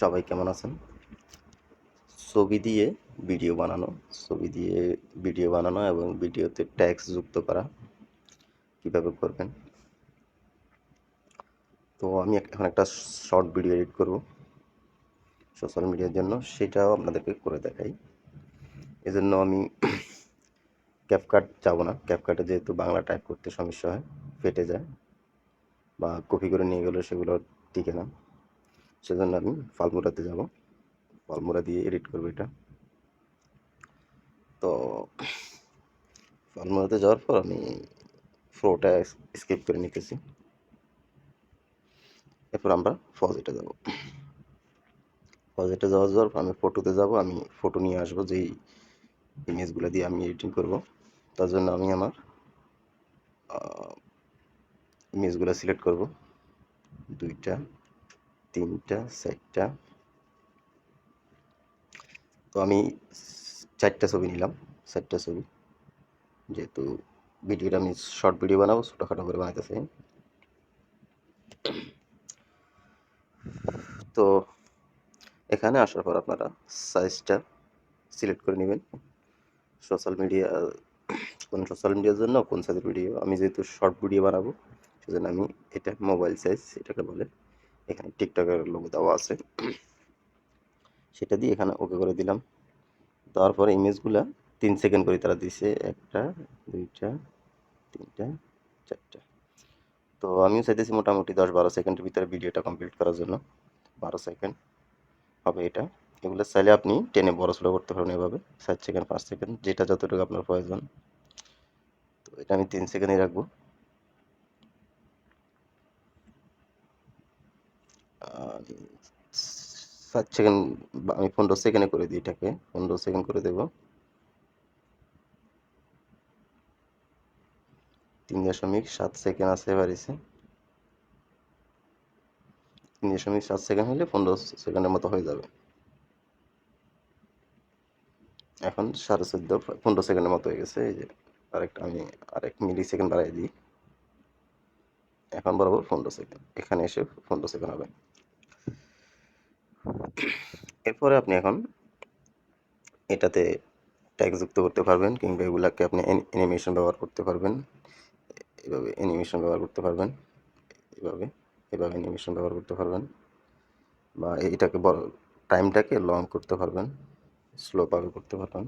সবাই কেমন আছেন? ছবি দিয়ে ভিডিও বানানো, ছবি দিয়ে ভিডিও বানানো এবং ভিডিওতে ট্যাক্স যুক্ত করা, কীভাবে করবেন? তো আমি এখন একটা শর্ট ভিডিও এডিট করব সোশ্যাল মিডিয়ার জন্য, সেটাও আপনাদেরকে করে দেখাই। এজন্য আমি ক্যাপকাট যাব না। ক্যাপকাটে যেহেতু বাংলা টাইপ করতে সমস্যা হয়, ফেটে যায় বা কপি করে নিয়ে গেলে সেগুলো টিকে না। সেজন্য আমি ফালমুরাতে যাব। ফালমুরা দিয়ে এডিট করব এটা। তো ফালমুরাতে যাওয়ার পর আমি ফ্লোটা স্কিপ করে নিতেছি। এরপর আমরা ফজেটে যাব। ফজেটে যাওয়া যাওয়ার পর আমি ফটোতে যাব। আমি ফটো নিয়ে আসব, যেই ইমেজগুলো দিয়ে আমি এডিটিং করব। তার জন্য আমি আমার ইমেজগুলো সিলেক্ট করব। দুইটা তিনটা, চারটা। তো আমি চারটা ছবি নিলাম, চারটা ছবি। যেহেতু ভিডিওটা আমি শর্ট ভিডিও বানাবো, ছোটোখাটো করে বানাইতেছি। তো এখানে আসার পর আপনারা সাইজটা সিলেক্ট করে নেবেন। সোশ্যাল মিডিয়া কোন সোশ্যাল মিডিয়ার জন্য, কোন সাইজের ভিডিও আমি যেহেতু শর্ট ভিডিও বানাবো, সেজন্য আমি এটা মোবাইল সাইজ এটাকে বলে এখানে টিকটকের লোগো দেওয়া আছে। সেটা দিয়ে এখানে ওকে করে দিলাম। তারপরে ইমেজগুলা তিন সেকেন্ড করে তারা দিছে। একটা, দুইটা, তিনটা, চারটা। তো আমিও চাইতেছি মোটামুটি দশ বারো সেকেন্ডের ভিতরে ভিডিওটা কমপ্লিট করার জন্য। বারো সেকেন্ড হবে এটা। এগুলো চাইলে আপনি টেনে বড় ছোটো করতে পারেন এভাবে। সাত সেকেন্ড, পাঁচ সেকেন্ড, যেটা যতটুকু আপনার প্রয়োজন। তো এটা আমি তিন সেকেন্ডই রাখব। সাত সেকেন্ড আমি পনেরো সেকেন্ডে করে দিই এটাকে, পনেরো সেকেন্ড করে দেব। তিন দশমিক সাত সেকেন্ড আছে এবারেছে তিন দশমিক সাত সেকেন্ড হলে পনেরো সেকেন্ডের মতো হয়ে যাবে। এখন সাড়ে চোদ্দ, পনেরো সেকেন্ডের মতো হয়ে গেছে, এই যে আরেকটা আমি আরেক মিলি সেকেন্ড বাড়াই দিই। এখন বরাবর পনেরো সেকেন্ড, এখানে এসে পনেরো সেকেন্ড হবে। এরপরে আপনি এখন এটাতে ট্যাগ যুক্ত করতে পারবেন কিংবা এগুলাকে আপনি অ্যানিমেশন ব্যবহার করতে পারবেন। এভাবে অ্যানিমেশন ব্যবহার করতে পারবেন। এভাবে এভাবে অ্যানিমেশন ব্যবহার করতে পারবেন। বা এটাকে বড় টাইমটাকে লং করতে পারবেন, স্লো ভাবে করতে পারবেন।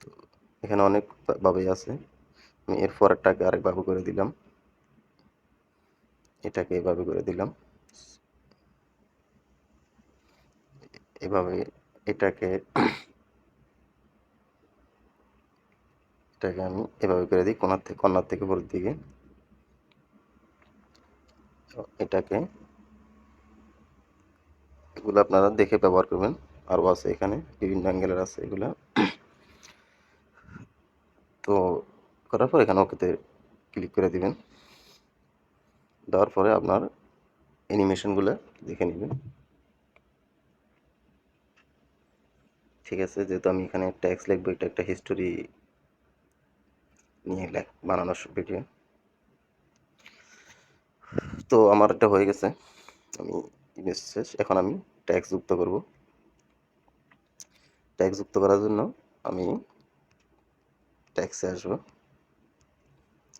তো এখানে অনেক ভাবেই আছে। আমি এর পরেরটাকে আরেকভাবে করে দিলাম। এটাকে এভাবে করে দিলাম। এভাবে এটাকে এটাকে আমি এভাবে করে দিই, কোনার থেকে, কর্নার থেকে উপরের দিকে। এটাকে এগুলো আপনারা দেখে ব্যবহার করবেন। আরও আছে এখানে, বিভিন্ন অ্যাঙ্গেলের আছে এগুলা। তো করার পর এখানে ওকেতে ক্লিক করে দিবেন। দেওয়ার পরে আপনার অ্যানিমেশনগুলো দেখে নেবেন। ঠিক আছে, যেহেতু আমি এখানে ট্যাক্স লিখব, এটা একটা হিস্টোরি নিয়ে লেখ, বানানোর ভিডিও তো আমার এটা হয়ে গেছে, আমি ইমেজ শেষ। এখন আমি ট্যাক্স যুক্ত করব। ট্যাক্স যুক্ত করার জন্য আমি ট্যাক্সে আসব।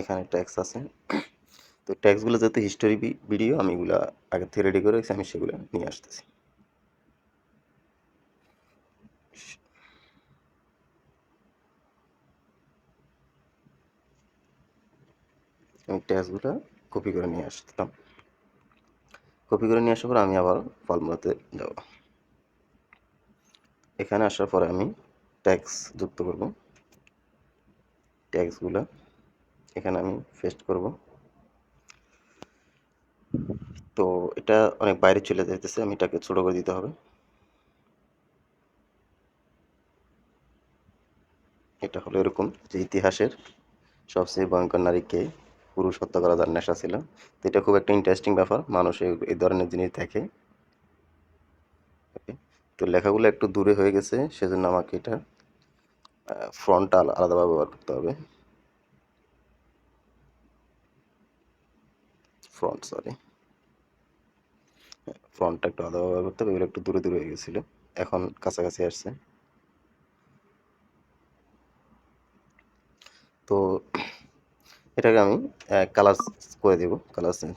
এখানে ট্যাক্স আছে। তো ট্যাক্সগুলো যেহেতু হিস্টোরি ভিডিও আমি এগুলো আগে থেকে রেডি করে রেখেছি, আমি সেগুলো নিয়ে আসতেছি। ট্যাক্সগুলো কপি করে নিয়ে আসতাম। কপি করে নিয়ে আসার পর আমি আবার ফলমূলাতে যাব। এখানে আসার পরে আমি ট্যাক্স যুক্ত করব। ট্যাক্সগুলো এখানে আমি পেস্ট করব। তো এটা অনেক বাইরে চলে যাইতেছে, আমি এটাকে ছোটো করে দিতে হবে। এটা হলো এরকম যে ইতিহাসের সবচেয়ে ভয়ঙ্কর নারীকে পুরুষ হত্যা করা যার নেশা ছিল। তো এটা খুব একটা ইন্টারেস্টিং ব্যাপার। মানুষ এই- এই ধরনের জিনিস দেখে। তো লেখাগুলো একটু দূরে হয়ে গেছে, সেজন্য আমাকে এটা ফ্রন্টটা আলাদাভাবে ব্যবহার করতে হবে। ফ্রন্ট সরি ফ্রন্টটা একটু আলাদাভাবে ব্যবহার করতে হবে। এগুলো একটু দূরে দূরে হয়ে গেছিল। এখন কাছাকাছি আসছে তো এটাকে আমি কালার করে দেব কালার চেঞ্জ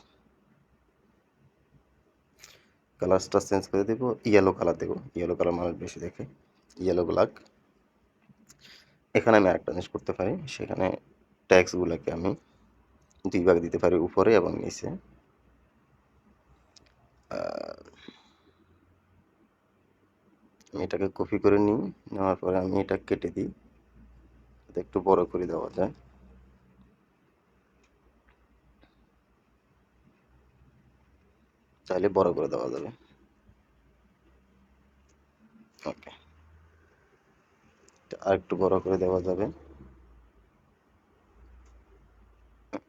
কালারটা চেঞ্জ করে দেব ইয়েলো কালার দেবো ইয়েলো কালার মানুষ বেশি দেখে ইয়েলো ব্ল্যাক এখানে আমি আরেকটা জিনিস করতে পারি, সেখানে ট্যাক্সগুলোকে আমি দুই ভাগ দিতে পারি উপরে এবং নিচে। আমি এটাকে কপি করে নিই, নেওয়ার পরে আমি এটা কেটে দিই একটু বড় করে দেওয়া যায়। চাইলে বড় করে দেওয়া যাবে। ওকে আর একটু বড় করে দেওয়া যাবে।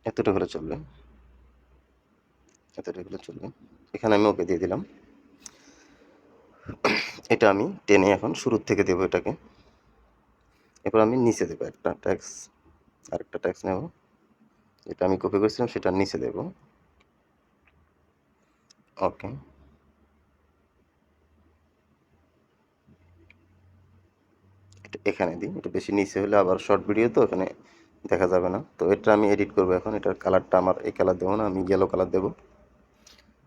এতটা হলে চলবে। এতটা হলে চলবে। এখানে আমি ওকে দিয়ে দিলাম। এটা আমি টেনে এখন শুরুর থেকে দেবো এটাকে। এরপর আমি নিচে দেবো একটা ট্যাক্স আরেকটা ট্যাক্স নেব। যেটা আমি কপি করেছিলাম সেটা নিচে দেব। ওকে এখানে দিই এটা বেশি নিচে হলে আবার শর্ট ভিডিও তো, এখানে দেখা যাবে না। তো এটা আমি এডিট করব এখন, এটার কালারটা আমার এই কালার দেবো না, আমি ইয়েলো কালার দেবো।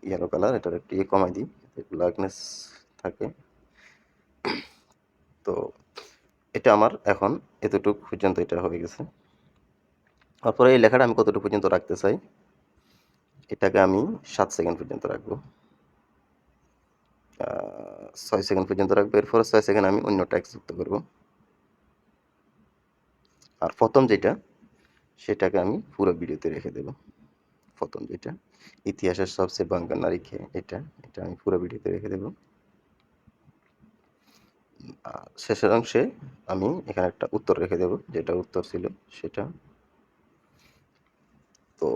ইয়েলো কালার এটার একটু ইয়ে কমাই দিই ব্ল্যাকনেস থাকে। তো এটা আমার এখন এতটুকু পর্যন্ত এটা হয়ে গেছে। তারপরে এই লেখাটা আমি কতটুকু পর্যন্ত রাখতে চাই? এটাকে আমি সাত সেকেন্ড পর্যন্ত রাখব। ছয় সেকেন্ড পর্যন্ত রাখব। এরপরে ছয় সেকেন্ড আমি অন্য ট্যাক্স যুক্ত করব। আর প্রথম যেটা, সেটাকে আমি পুরো ভিডিওতে রেখে দেব। প্রথম যেটা, ইতিহাসের সবচেয়ে বাঙ্গা নারী খেয়ে এটা এটা আমি পুরো ভিডিওতে রেখে দেব। আর শেষের অংশে আমি এখানে একটা উত্তর রেখে দেব, যেটা উত্তর ছিল সেটা। তো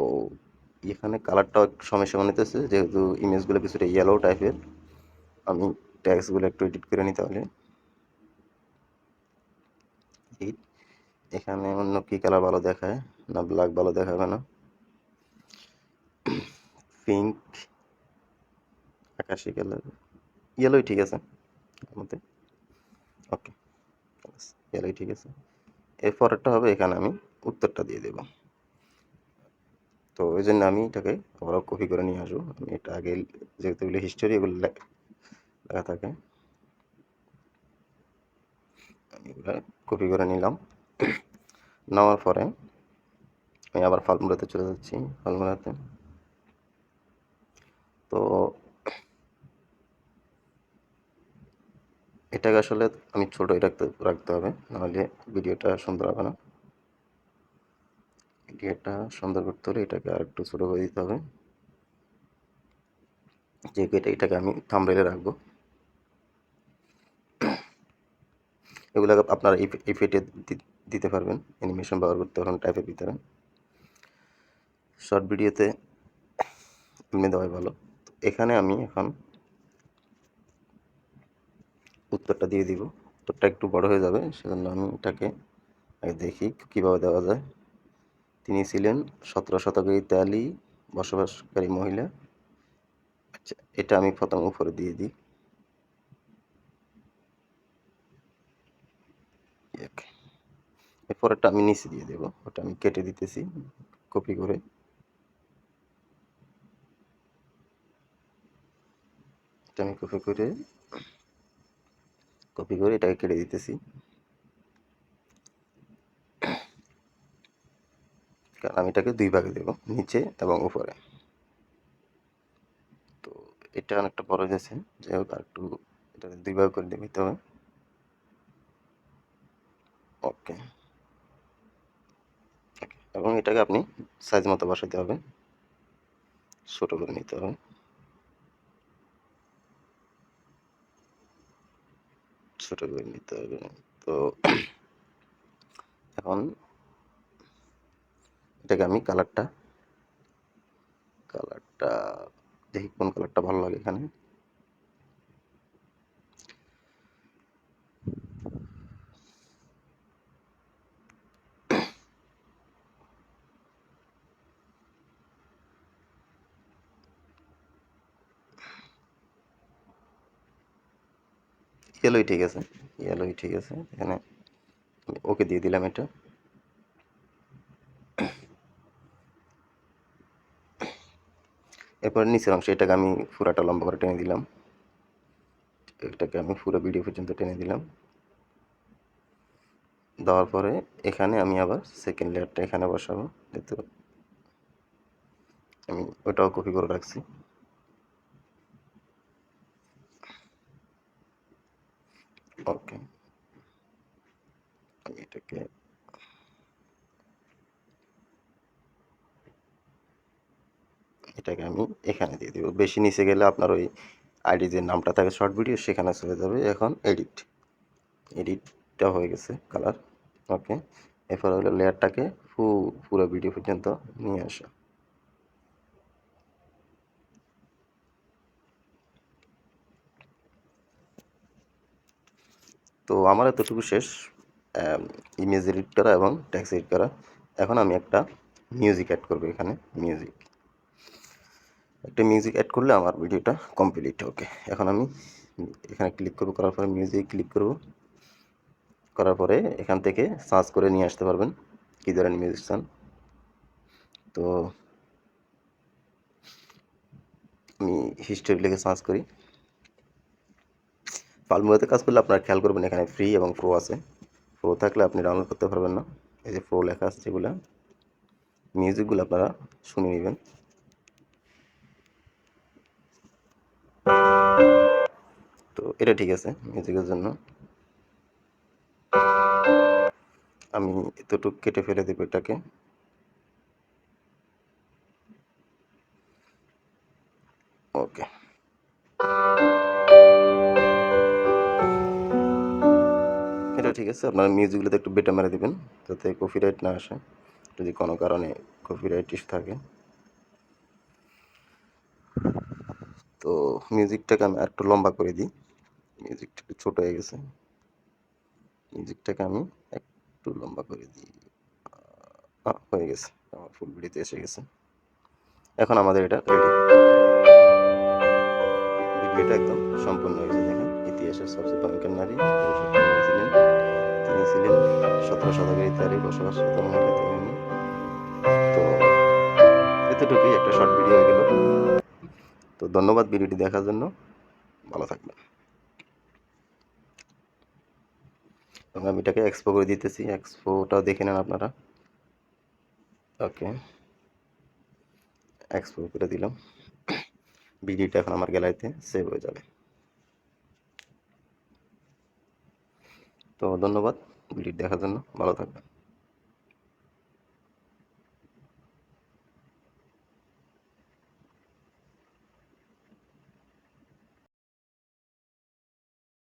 এখানে কালারটা একটু সমস্যা বানাইতেছে যেহেতু ইমেজগুলো কিছুটা ইয়েলো টাইপের আমি ট্যাক্সগুলো একটু এডিট করে নিতে হলে এখানে অন্য কি কালার ভালো দেখায়? না ব্ল্যাক ভালো দেখাবে না। পিঙ্ক আকাশি কালার ইয়েলোই ঠিক আছে। মধ্যে ওকে ইয়েলোই ঠিক আছে। এর পরেরটা হবে এখানে আমি উত্তরটা দিয়ে দেব। তো ওই জন্য আমি এটাকে আবার কপি করে নিয়ে আসব। আমি এটা আগে যেহেতু এগুলো হিস্টোরি এগুলো লেখা থাকে এগুলো কপি করে নিলাম। নেওয়ার পরে আমি আবার ফলমূলাতে চলে যাচ্ছি ফলমূলাতে তো এটাকে আসলে আমি ছোটোই রাখতে রাখতে হবে, নাহলে ভিডিওটা সুন্দর হবে না। ভিডিওটা সুন্দর করতে হলে এটাকে আর একটু ছোটো করে দিতে হবে। যে এটা, এটাকে আমি থামরেলে রাখব। এগুলো আপনারা ইফেটে দিতে পারবেন। অ্যানিমেশন ব্যবহার করতে পারবেন টাইপের ভিতরে। শর্ট ভিডিওতে এমনি দেওয়াই ভালো। এখানে আমি এখন উত্তরটা দিয়ে দিব। উত্তরটা একটু বড় হয়ে যাবে, সেজন্য আমি এটাকে আগে দেখি কীভাবে দেওয়া যায়। তিনি ছিলেন সতেরো শতকের ইতালি বসবাসকারী মহিলা। আচ্ছা এটা আমি প্রথম উপরে দিয়ে দিই। এরপরটা আমি নিচে দিয়ে দেবো, ওটা আমি কেটে দিতেছি কপি করে। এটা আমি কপি করে কপি করে এটাকে কেটে দিতেছি। কারণ আমি এটাকে দুই ভাগে দেব, নিচে এবং উপরে। তো এটা অনেকটা বড় হয়েছে যাই হোক, আর একটু এটা দুই ভাগ করে দিতে হবে। ওকে। এবং এটাকে আপনি সাইজ মতো বসাতে হবে। ছোটো করে নিতে হবে। ছোট করে নিতে হবে। তো এখন থেকে আমি কালারটা কালারটা দেখি কোন কালারটা ভালো লাগে এখানে। ইয়েলোই ঠিক আছে ইয়েলোই ঠিক আছে, এখানে ওকে দিয়ে দিলাম এটা। এরপর নিচের অংশ এটাকে আমি পুরাটা লম্বা করে টেনে দিলাম। এটাকে আমি পুরো ভিডিও পর্যন্ত টেনে দিলাম। দেওয়ার পরে এখানে আমি আবার সেকেন্ড লেয়ারটা এখানে বসাবো। যেহেতু আমি ওটাও কপি করে রাখছি। ওকে আমি এটাকে এটাকে আমি এখানে দিয়ে দিব। বেশি নিচে গেলে আপনার ওই আইডি যে নামটা থাকে, শর্ট ভিডিও, সেখানে চলে যাবে। এখন এডিট। এডিটটা হয়ে গেছে কালার। ওকে। এরপর হলো লেয়ারটাকে পুরো ভিডিও পর্যন্ত নিয়ে আসা। তো আমার এতটুকু শেষ ইমেজ এডিট করা এবং ট্যাক্স এডিট করা। এখন আমি একটা মিউজিক অ্যাড করব এখানে মিউজিক একটা মিউজিক অ্যাড করলে আমার ভিডিওটা কমপ্লিট ওকে এখন আমি এখানে ক্লিক করব, করার পরে মিউজিক ক্লিক করব। করার পরে এখান থেকে সার্চ করে নিয়ে আসতে পারবেন, কী ধরনের মিউজিক চান। তো আমি হিস্টোরি লিখে সার্চ করি। ফালমুয়াতে কাজ করলে আপনারা খেয়াল করবেন, এখানে ফ্রি এবং প্রো আছে। প্রো থাকলে আপনি ডাউনলোড করতে পারবেন না। এই যে প্রো লেখা আছে যেগুলো মিউজিকগুলো আপনারা শুনে নেবেন। এটা ঠিক আছে মিউজিকের জন্য। আমি এতটুকু কেটে ফেলে দেবো এটাকে। ওকে। এটা ঠিক আছে, আপনার মিউজিকগুলোতে একটু বেটা মেরে দেবেন, যাতে কপিরাইট না আসে। যদি কোনো কারণে কপিরাইট ইস্যু থাকে। তো মিউজিকটাকে আমি একটু লম্বা করে দিই। মিউজিকটা একটু ছোটো হয়ে গেছে। মিউজিকটাকে আমি একটু লম্বা করে দিই। হয়ে গেছে। আমার ফুল ভিডিওতে এসে গেছে। এখন আমাদের এটা রেডি ভিডিওটা একদম সম্পূর্ণ হয়েছে, দেখেন। ইতিহাসের সবচেয়ে ভয়ঙ্কর নারী ছিলেন। তিনি ছিলেন সতেরো শতকের ইতিহারে বসবাস তিনি। তো এতটুকুই, একটা শর্ট ভিডিও হয়ে গেল। তো ধন্যবাদ ভিডিওটি দেখার জন্য। ভালো থাকবেন। এবং আমি এটাকে এক্সপো করে দিতেছি। এক্সপোটাও দেখে নেন আপনারা। ওকে। এক্সপো করে দিলাম। ভিডিওটা এখন আমার গ্যালারিতে সেভ হয়ে যাবে। তো ধন্যবাদ। ভিডিও দেখার জন্য। ভালো থাকবেন।